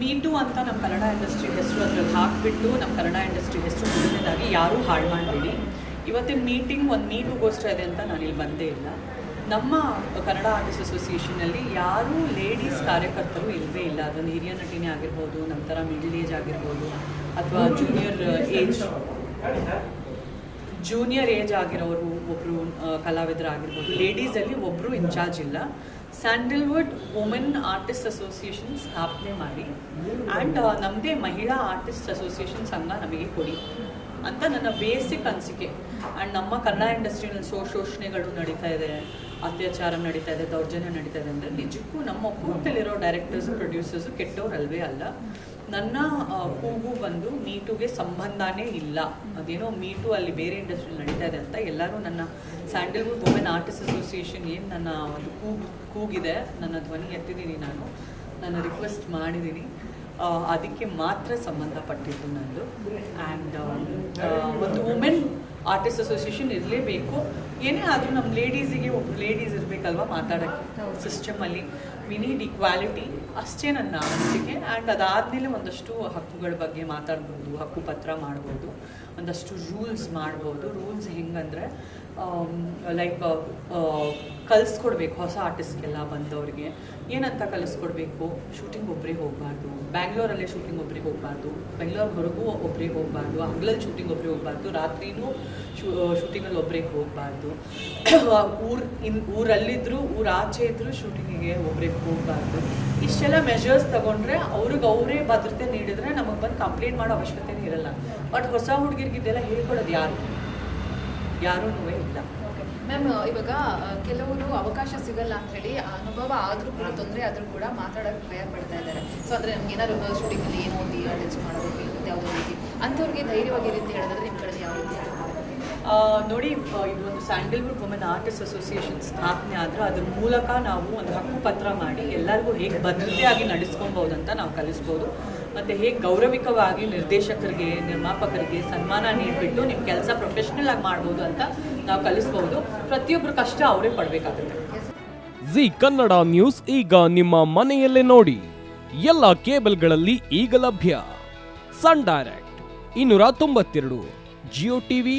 Meet ಅಂತ ನಮ್ಮ Kannada industry ಹೆಸರು ಅದ್ರಲ್ಲಿ ಹಾಕಿಬಿಟ್ಟು ನಮ್ಮ ಕನ್ನಡ ಇಂಡಸ್ಟ್ರಿ ಹೆಸರು ಮೊದಲನೇದಾಗಿ ಯಾರೂ ಹಾಳು ಮಾಡಬೇಡಿ. ಇವತ್ತಿನ ಮೀಟಿಂಗ್ ಒಂದು ಮೀಟುಗೋಸ್ಕರ ಇದೆ ಅಂತ ನಾನು ಇಲ್ಲಿ ಬಂದೇ ಇಲ್ಲ. ನಮ್ಮ ಕನ್ನಡ ಆರ್ಟಿಸ್ಟ್ ಅಸೋಸಿಯೇಷನಲ್ಲಿ ಯಾರೂ ಲೇಡೀಸ್ ಕಾರ್ಯಕರ್ತರು ಇಲ್ಲವೇ ಇಲ್ಲ. ಅದೊಂದು ಹಿರಿಯ ನಟಿನೇ ಆಗಿರ್ಬೋದು ನಂತರ ಮಿಡ್ಲ್ ಏಜ್ ಆಗಿರ್ಬೋದು ಅಥವಾ ಜೂನಿಯರ್ ಏಜ್ ಜೂನಿಯರ್ ಏಜ್ ಆಗಿರೋರು ಒಬ್ಬರು ಕಲಾವಿದರಾಗಿರ್ಬೋದು. ಲೇಡೀಸಲ್ಲಿ ಒಬ್ಬರು ಇನ್ಚಾರ್ಜ್ ಇಲ್ಲ. ಸ್ಯಾಂಡಲ್ವುಡ್ ವುಮೆನ್ ಆರ್ಟಿಸ್ಟ್ ಅಸೋಸಿಯೇಷನ್ ಸ್ಥಾಪನೆ ಮಾಡಿ. ಆ್ಯಂಡ್ ನಮ್ಮದೇ ಮಹಿಳಾ ಆರ್ಟಿಸ್ಟ್ ಅಸೋಸಿಯೇಷನ್ ಸಂಘ ನಮಗೆ ಕೊಡಿ. ಅಂತ ನನ್ನ ಬೇಸಿಕ್ ಅನಿಸಿಕೆ. ಆ್ಯಂಡ್ ನಮ್ಮ ಕನ್ನಡ ಇಂಡಸ್ಟ್ರಿನಲ್ಲಿ ಸೋ ಶೋಷಣೆಗಳು ನಡೀತಾ ಇದೆ, ಅತ್ಯಾಚಾರ ನಡೀತಾ ಇದೆ, ದೌರ್ಜನ್ಯ ನಡೀತಾ ಇದೆ ಅಂದರೆ ನಿಜಕ್ಕೂ ನಮ್ಮ ಒಕ್ಕೂಟದಲ್ಲಿರೋ ಡೈರೆಕ್ಟರ್ಸು ಪ್ರೊಡ್ಯೂಸರ್ಸು ಕೆಟ್ಟವ್ರಲ್ವೇ ಅಲ್ಲ. ನನ್ನ ಕೂಗು ಬಂದು ಮೀಟುಗೆ ಸಂಬಂಧನೇ ಇಲ್ಲ. ಅದೇನೋ ಮೀಟು ಅಲ್ಲಿ ಬೇರೆ ಇಂಡಸ್ಟ್ರಿ ನಡೀತಾ ಇದೆ ಅಂತ ಎಲ್ಲರೂ ನನ್ನ ಸ್ಯಾಂಡಲ್ವುಡ್ ವುಮೆನ್ ಆರ್ಟಿಸ್ಟ್ ಅಸೋಸಿಯೇಷನ್ ಏನು ನನ್ನ ಒಂದು ಕೂಗು, ಕೂಗಿದೆ, ನನ್ನ ಧ್ವನಿ ಎತ್ತಿದ್ದೀನಿ ನಾನು. ನನ್ನ ರಿಕ್ವೆಸ್ಟ್ ಮಾಡಿದ್ದೀನಿ ಅದಕ್ಕೆ ಮಾತ್ರ ಸಂಬಂಧಪಟ್ಟಿದ್ದು ನಂದು. ಆ್ಯಂಡ್ ಒಂದು ವುಮೆನ್ ಆರ್ಟಿಸ್ಟ್ ಅಸೋಸಿಯೇಷನ್ ಇರಲೇಬೇಕು. ಏನೇ ಆದರೂ ನಮ್ಮ ಲೇಡೀಸಿಗೆ ಒಬ್ಬ ಲೇಡೀಸ್ ಇರಬೇಕಲ್ವ ಮಾತಾಡೋಕ್ಕೆ? ಸಿಸ್ಟಮಲ್ಲಿ ವಿ ನೀಡ್ ಈಕ್ವಾಲಿಟಿ ಅಷ್ಟೇ ನನ್ನ ಅನಿಸಿಕೆ. ಆ್ಯಂಡ್ ಅದಾದಮೇಲೆ ಒಂದಷ್ಟು ಹಕ್ಕುಗಳ ಬಗ್ಗೆ ಮಾತಾಡ್ಬೋದು, ಹಕ್ಕು ಪತ್ರ ಮಾಡ್ಬೋದು, ಒಂದಷ್ಟು ರೂಲ್ಸ್ ಮಾಡ್ಬೋದು. ರೂಲ್ಸ್ ಹೆಂಗಂದರೆ ಲೈಕ್ ಕಲಿಸ್ಕೊಡ್ಬೇಕು ಹೊಸ ಆರ್ಟಿಸ್ಟ್ಗೆಲ್ಲ ಬಂದವ್ರಿಗೆ. ಏನಂತ ಕಲಿಸ್ಕೊಡ್ಬೇಕು? ಶೂಟಿಂಗ್ ಒಬ್ಬರೇ ಹೋಗಬಾರ್ದು. ಬ್ಯಾಂಗ್ಳೂರಲ್ಲೇ ಶೂಟಿಂಗ್ ಒಬ್ರಿಗೆ ಹೋಗಬಾರ್ದು. ಬೆಂಗ್ಳೂರು ಹೊರಗೂ ಒಬ್ಬರಿಗೆ ಹೋಗಬಾರ್ದು. ಹಗಲಲ್ಲಿ ಶೂಟಿಂಗ್ ಒಬ್ರಿಗೆ ಹೋಗಬಾರ್ದು. ರಾತ್ರಿನೂ ಶೂ ಶೂಟಿಂಗಲ್ಲಿ ಒಬ್ಬರಿಗೆ ಹೋಗಬಾರ್ದು. ಊರು, ಇನ್ ಊರಲ್ಲಿದ್ದರೂ ಊರ ಆಚೆ ಇದ್ದರೂ ಶೂಟಿಂಗಿಗೆ ಒಬ್ಬರೇ ಹೋಗಬಾರ್ದು ಇಷ್ಟೆಲ್ಲ ಮೆಷರ್ಸ್ ತಗೊಂಡ್ರೆ ಅವ್ರಿಗೆ ಅವರೇ ಭದ್ರತೆ ನೀಡಿದ್ರೆ ನಮಗೆ ಬಂದು ಕಂಪ್ಲೇಂಟ್ ಮಾಡೋ ಅವಶ್ಯಕತೆನೇ ಇರಲ್ಲ. ಬಟ್ ಹೊಸ ಹುಡುಗಿರಿಗೆ ಇದೆಲ್ಲ ಹೇಳ್ಕೊಡೋದು ಯಾರು? ಯಾರೂ ಇಲ್ಲ. ಮ್ಯಾಮ್ ಇವಾಗ ಕೆಲವರು ಅವಕಾಶ ಸಿಗಲ್ಲ ಅಂತ ಹೇಳಿ ಅನುಭವ ಆದ್ರೂ ಕೂಡ ತೊಂದರೆ ಆದರೂ ಕೂಡ ಮಾತಾಡೋಕೆ ಭಯ ಪಡ್ತಾ ಇದ್ದಾರೆ. ಸೊ ಅಂದ್ರೆ ನಮ್ಗೆ ಏನಾದ್ರು ಅಲ್ಲಿ ಏನು ಓದಿ ಟಚ್ ಮಾಡೋದು, ಯಾವುದೋ ರೀತಿ, ಅಂಥವ್ರಿಗೆ ಧೈರ್ಯವಾಗಿ ರೀತಿ ಹೇಳಿದ್ರೆ ನಿಮ್ಮ ಕಡೆ ಯಾವ ರೀತಿ ನೋಡಿ ಇದೊಂದು ಸ್ಯಾಂಡಲ್ವುಡ್ ವುಮೆನ್ ಆರ್ಟಿಸ್ಟ್ ಅಸೋಸಿಯೇಷನ್ ಸ್ಥಾಪನೆ ಆದರೆ ಅದ್ರ ಮೂಲಕ ನಾವು ಒಂದು ಹಕ್ಕು ಪತ್ರ ಮಾಡಿ ಎಲ್ಲರಿಗೂ ಹೇಗೆ ಭದ್ರತೆಯಾಗಿ ನಡೆಸ್ಕೊಬೋದು ಅಂತ ನಾವು ಕಲಿಸ್ಬೋದು. ಮತ್ತು ಹೇಗೆ ಗೌರವಿಕವಾಗಿ ನಿರ್ದೇಶಕರಿಗೆ, ನಿರ್ಮಾಪಕರಿಗೆ ಸನ್ಮಾನ ನೀಡಿಬಿಟ್ಟು ನಿಮ್ಮ ಕೆಲಸ ಪ್ರೊಫೆಷ್ನಲ್ ಆಗಿ ಮಾಡ್ಬೋದು ಅಂತ ನಾವು ಕಲಿಸ್ಬೋದು. ಪ್ರತಿಯೊಬ್ಬರು ಕಷ್ಟ ಅವರೇ ಪಡಬೇಕಾಗುತ್ತೆ. ಜಿ ಕನ್ನಡ ನ್ಯೂಸ್ ಈಗ ನಿಮ್ಮ ಮನೆಯಲ್ಲೇ ನೋಡಿ. ಎಲ್ಲ ಕೇಬಲ್ಗಳಲ್ಲಿ ಈಗ ಲಭ್ಯ. ಸನ್ ಡೈರೆಕ್ಟ್, ಇನ್ನೂರ ತೊಂಬತ್ತೆರಡು, ಜಿಯೋ ಟಿವಿ